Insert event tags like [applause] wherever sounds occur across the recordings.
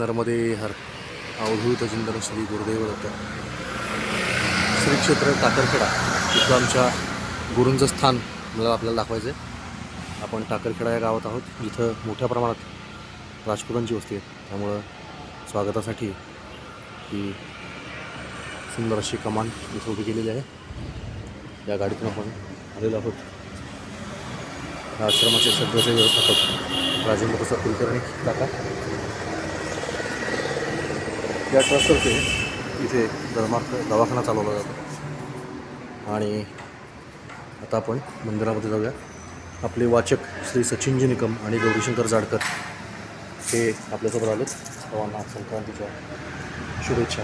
नर्मदे हर अवधूत चिंतन श्री गुरुदेव दत्त श्री क्षेत्र टाकरखेडा इथं आमच्या गुरूंचं स्थान मला आपल्याला दाखवायचं आहे. आपण टाकरखेडा या गावात आहोत जिथं मोठ्या प्रमाणात राजपुतांची वस्ती आहे त्यामुळं स्वागतासाठी ही सुंदर अशी कमान इथं उभी केलेली आहे. या गाडीतून आपण आलेलो आहोत. आश्रमाचे सध्याचे व्यवस्थापक राजेंद्र प्रसाद कुलकर्णी काका. या ट्रस्टतर्फे इथे दरमार्ग दवाखाना चालवला जातो. आणि आता आपण मंदिरामध्ये जाऊया. आपले वाचक श्री सचिनजी निकम आणि गौरीशंकर जाडकर हे आपल्यासोबत आलेत. सर्वांना संक्रांतीच्या शुभेच्छा.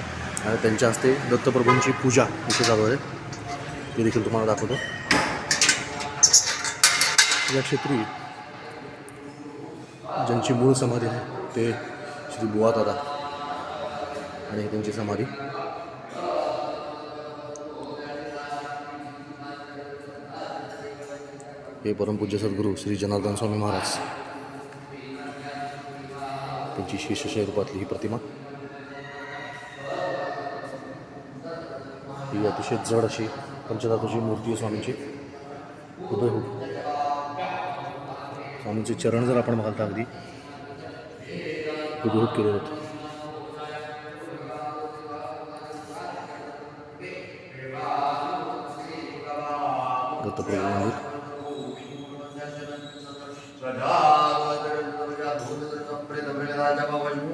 आणि त्यांच्या हस्ते दत्तप्रभूंची पूजा इथे चालू आहे. ते देखील तुम्हाला दाखवतो. या क्षेत्री ज्यांची मूळ समाधी आहे ते श्री बुवा दादा आणि ही त्यांची समाधी. हे परमपूज्य सद्गुरू श्री जनार्दन स्वामी महाराज. त्यांची शिष्य रूपातली ही प्रतिमा. ही अतिशय जड अशी पंचधातूची मूर्ती आहे स्वामींची. हुबेहूब हो. स्वामींचे चरण जर आपण बघाल तर अगदी हुबेहूब केले होते. 特别用力。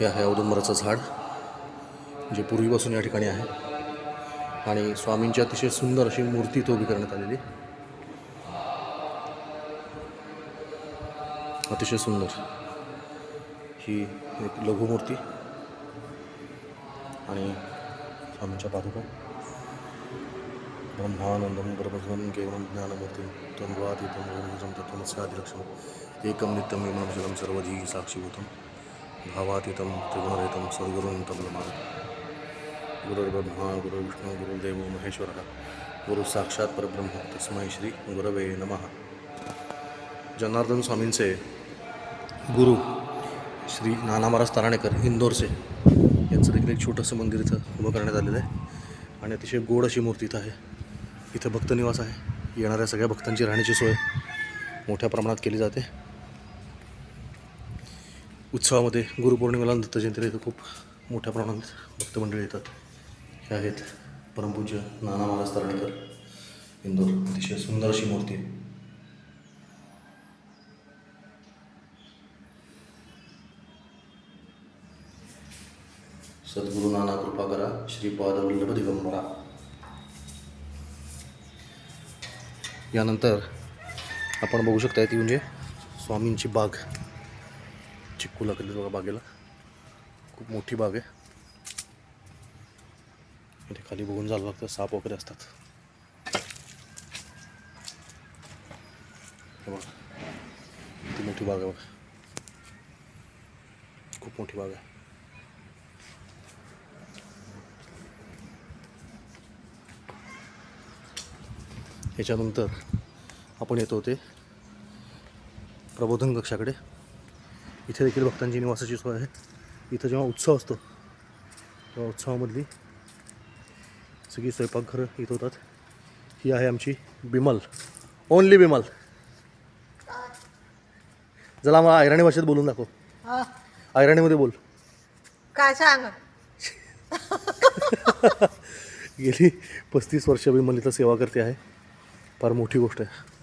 हे आहे औदुंबराचं झाड जे पूर्वीपासून या ठिकाणी आहे. आणि स्वामींची अतिशय सुंदर अशी मूर्ती इथं उभी करण्यात आलेली. अतिशय सुंदर. ही एक लघुमूर्ती आणि स्वामींच्या पादुका. ब्रह्मानंदम गर्भध्वं केवलं ज्ञानमूर्तिं त्वन्द्वातीतं तत्त्वमस्यादिलक्षणम् एकम नित्यम विमानशलम सर्वधी साक्षीभूतम. भावातीतं त्रिगुणरहितं सद्गुरुं तबलमानं गुरुर्ब्रह्मा गुरुविष्णु गुरुदेव महेश्वरः। गुरु साक्षात परब्रह्म तस्मै श्री गुरवे नमः। जनार्दन स्वामींचे गुरु श्री नाना महाराज ताराणेकर इंदोरचे यांचं देखील एक छोटंसं मंदिर इथं उभं करण्यात आलेलं आहे. आणि अतिशय गोड अशी मूर्ती इथं आहे. इथं भक्तनिवास आहे. येणाऱ्या सगळ्या भक्तांची राहण्याची सोय मोठ्या प्रमाणात केली जाते. उत्सवामध्ये गुरुपौर्णिमेला दत्त जयंतीला इथं खूप मोठ्या प्रमाणात भक्तमंडळी येतात. हे आहेत परमपूज्य नाना महाराज तरणेकर इंदोर. अतिशय सुंदर अशी मूर्ती आहे. सद्गुरू नाना कृपा करा. श्रीपाद वल्लभ दिगंबरा. यानंतर आपण बघू शकता ती म्हणजे स्वामींची बाग. चिक्कू लागली बघा बागेला. खूप मोठी बाग आहे. इथे खाली बघून जायला लागतं साप वगैरे असतात. बघा. ती मोठी बाग आहे बघा. खूप मोठी बाग आहे. याच्यानंतर आपण येतो ते प्रबोधन कक्षाकडे. इथे देखील भक्तांची निवासाची सोय आहे. इथं जेव्हा उत्सव असतो तेव्हा उत्सवामधली सगळी स्वयंपाकघरं इथं होतात. ही आहे आमची बिमल ओनली बिमल. जरा मला ऐराणी भाषेत बोलून दाखव. ऐराणीमध्ये बोल. काय सांग? [laughs] गेली पस्तीस वर्ष बिमल इथं सेवा करते आहे. फार मोठी गोष्ट आहे.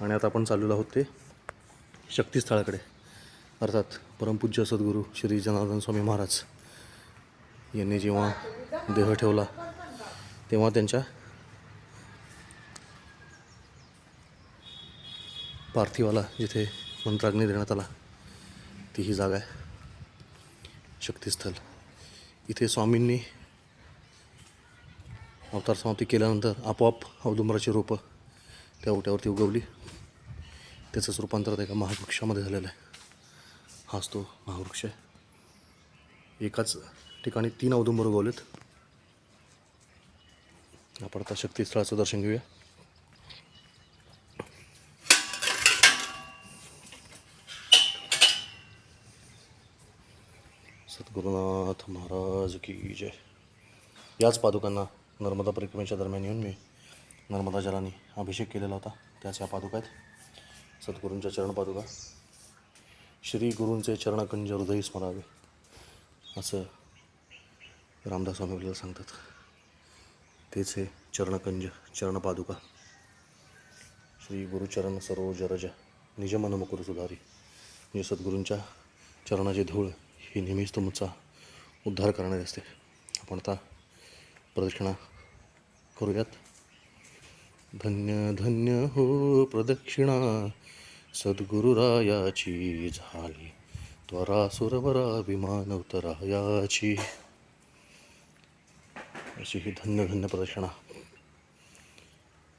आणि आता आपण चाललेलो आहोत ते शक्तिस्थळाकडे. अर्थात परमपूज्य सद्गुरू श्री जनार्दन स्वामी महाराज यांनी जेव्हा देह ठेवला तेव्हा त्यांच्या पार्थिवाला जिथे मंत्राग्नी देण्यात आला ती ही जागा आहे. शक्तिस्थल. इथे स्वामींनी अवतार समाप्ती केल्यानंतर आपोआप औदुंबराची रोपं त्या ओट्यावरती उगवली. त्याचंच रूपांतर त्या एका महावृक्षामध्ये झालेलं आहे. हाच तो महावृक्ष आहे. एकाच ठिकाणी तीन औदुंबर उगवलेत. आपण आता शक्तीस्थळाचं दर्शन घेऊया. सद्गुरुनाथ महाराज की जय. याच पादुकांना नर्मदा परिक्रमेच्या दरम्यान येऊन मी नर्मदा जलाने अभिषेक केलेला होता. त्याच या पादुका आहेत. सद्गुरूंच्या चरण पादुका श्री गुरूंचे चरणकंज हृदय स्मरावे. असं रामदास स्वामी आपल्याला सांगतात. तेच हे चरणकंज चरणपादुका श्री गुरुचरण सरोज रज निजमन मुकुर सुधारी. म्हणजे सद्गुरूंच्या चरणाचे धूळ ही नेहमीच तुमचा उद्धार करणारी असते. आपण आता प्रदक्षिणा करूयात. धन्य धन्य हो प्रदक्षिणा. सद्गुरुरायाची झाली. त्वरा सुरवरा विमान उतरायाची. अशी ही धन्य धन्य प्रदक्षिणा.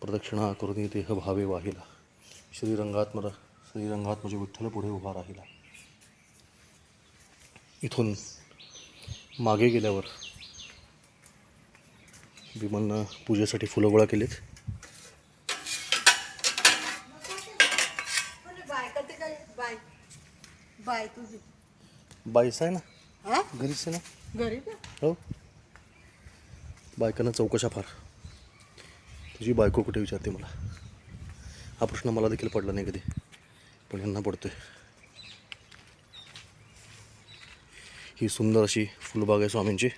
प्रदक्षिणा करून देह भावे वाहिला. श्रीरंगात्म श्रीरंगात्मजे विठ्ठल पुढे उभा राहिला. इथून मागे गेल्यावर विमलनं पूजेसाठी फुलं गोळा केलीत बायका ते काय बाय. बाय तुझी. बाईस आहे ना? हा? घरीच आहे ना? घरी का? हो. बायकांना चौकशा फार. तुझी बायको कुठे विचारते मला? हा प्रश्न मला देखील पडला नाही कधी. पण यांना पडतोय. ही सुंदर अशी फुलबाग आहे स्वामींची.